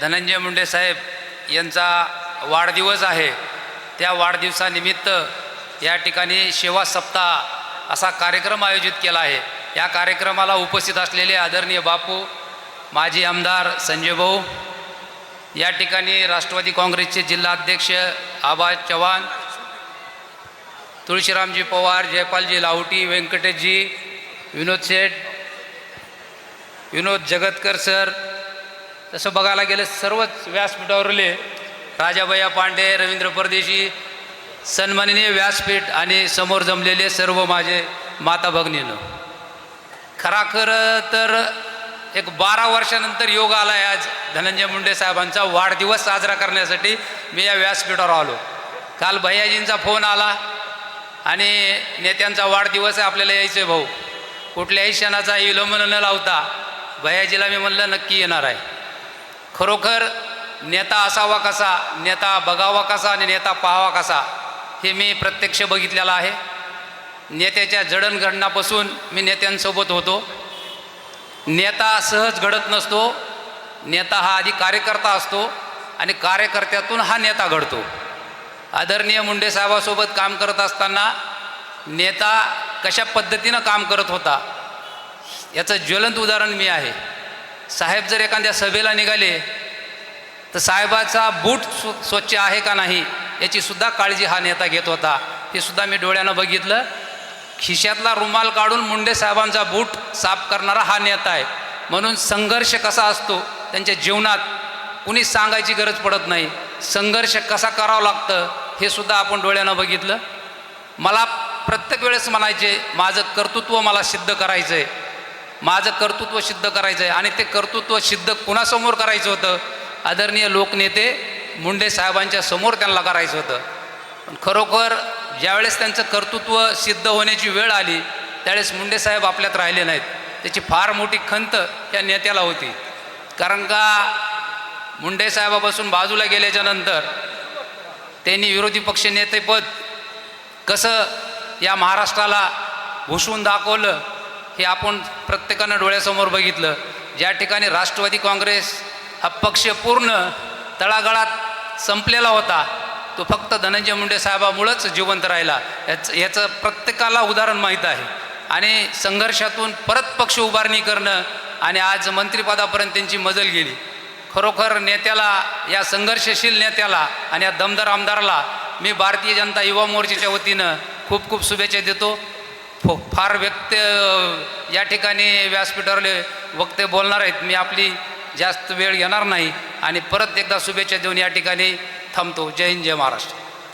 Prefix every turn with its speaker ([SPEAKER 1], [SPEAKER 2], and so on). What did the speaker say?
[SPEAKER 1] धनंजय मुंडे साहेब यांचा वाढदिवस आहे. त्या वाढदिवसानिमित्त या ठिकाणी सेवा सप्ताह असा कार्यक्रम आयोजित केला आहे. या कार्यक्रमाला उपस्थित असलेले आदरणीय बापू माजी आमदार संजय भाऊ या ठिकाणी राष्ट्रवादी काँग्रेसचे जिल्हाध्यक्ष आबा चव्हाण तुळशीरामजी पवार जयपालजी लाहोटी व्यंकटेशजी विनोद शेठ विनोद जगतकर सर तसं बघायला गेलं सर्वच व्यासपीठावरले राजाभैया पांडे रवींद्र परदेशी सन्माननीय व्यासपीठ आणि समोर जमलेले सर्व माझे माता भगिनीनं. खरा खरं तर एक बारा वर्षानंतर योग आला आहे आज धनंजय मुंडे साहेबांचा वाढदिवस साजरा करण्यासाठी मी या व्यासपीठावर आलो. काल भैयाजींचा फोन आला आणि नेत्यांचा वाढदिवस आहे आपल्याला यायचं आहे भाऊ. कुठल्याही क्षणाचा विलंब न लावता भैयाजीला मी म्हणलं नक्की येणार आहे. खरोखर नेता असावा कसा नेता बघावा कसा आणि नेता पाहावा कसा हे मी प्रत्यक्ष बघितलेलं आहे. नेत्याच्या जडणघडणापासून मी नेत्यांसोबत होतो. नेता सहज घडत नसतो. नेता हा आधी कार्यकर्ता असतो आणि कार्यकर्त्यातून हा नेता घडतो. आदरणीय मुंडे साहेबासोबत काम करत असताना नेता कशा पद्धतीनं काम करत होता याचं ज्वलंत उदाहरण मी आहे. साहेब जर एखाद्या सभेला निघाले तर साहेबाचा बूट स्व स्वच्छ आहे का नाही याची सुद्धा काळजी हा नेता घेत होता. हे सुद्धा मी डोळ्यानं बघितलं. खिशातला रुमाल काढून मुंडे साहेबांचा बूट साफ करणारा हा नेता आहे. म्हणून संघर्ष कसा असतो त्यांच्या जीवनात कुणीच सांगायची गरज पडत नाही. संघर्ष कसा करावा लागतं हे सुद्धा आपण डोळ्यानं बघितलं. मला प्रत्येक वेळेस म्हणायचे माझं कर्तृत्व मला सिद्ध करायचं आहे माझं कर्तृत्व सिद्ध करायचं आहे आणि ते कर्तृत्व सिद्ध कुणासमोर करायचं होतं? आदरणीय लोकनेते मुंडे साहेबांच्या समोर त्यांना करायचं होतं. पण खरोखर ज्यावेळेस त्यांचं कर्तृत्व सिद्ध होण्याची वेळ आली त्यावेळेस मुंडे साहेब आपल्यात राहिले नाहीत. त्याची फार मोठी खंत त्या नेत्याला होती. कारण का मुंडे साहेबापासून बाजूला गेल्याच्यानंतर त्यांनी विरोधी पक्ष नेतेपद कसं या महाराष्ट्राला भूषवून दाखवलं हे आपण प्रत्येकानं डोळ्यासमोर बघितलं. ज्या ठिकाणी राष्ट्रवादी काँग्रेस हा पक्ष पूर्ण तळागाळात संपलेला होता तो फक्त धनंजय मुंडे साहेबामुळंच जिवंत राहिला. याचं याचं प्रत्येकाला उदाहरण माहीत आहे. आणि संघर्षातून परत पक्ष उभारणी करणं आणि आज मंत्रिपदापर्यंत त्यांची मजल गेली. खरोखर नेत्याला या संघर्षशील नेत्याला आणि या दमदार आमदाराला मी भारतीय जनता युवा मोर्चाच्या वतीनं खूप खूप शुभेच्छा देतो. फो फार व्यक्त या ठिकाणी व्यासपीठावरले वक्ते बोलणार आहेत. मी आपली जास्त वेळ घेणार नाही. आणि परत एकदा शुभेच्छा देऊन या ठिकाणी थांबतो. जय हिंद जय महाराष्ट्र.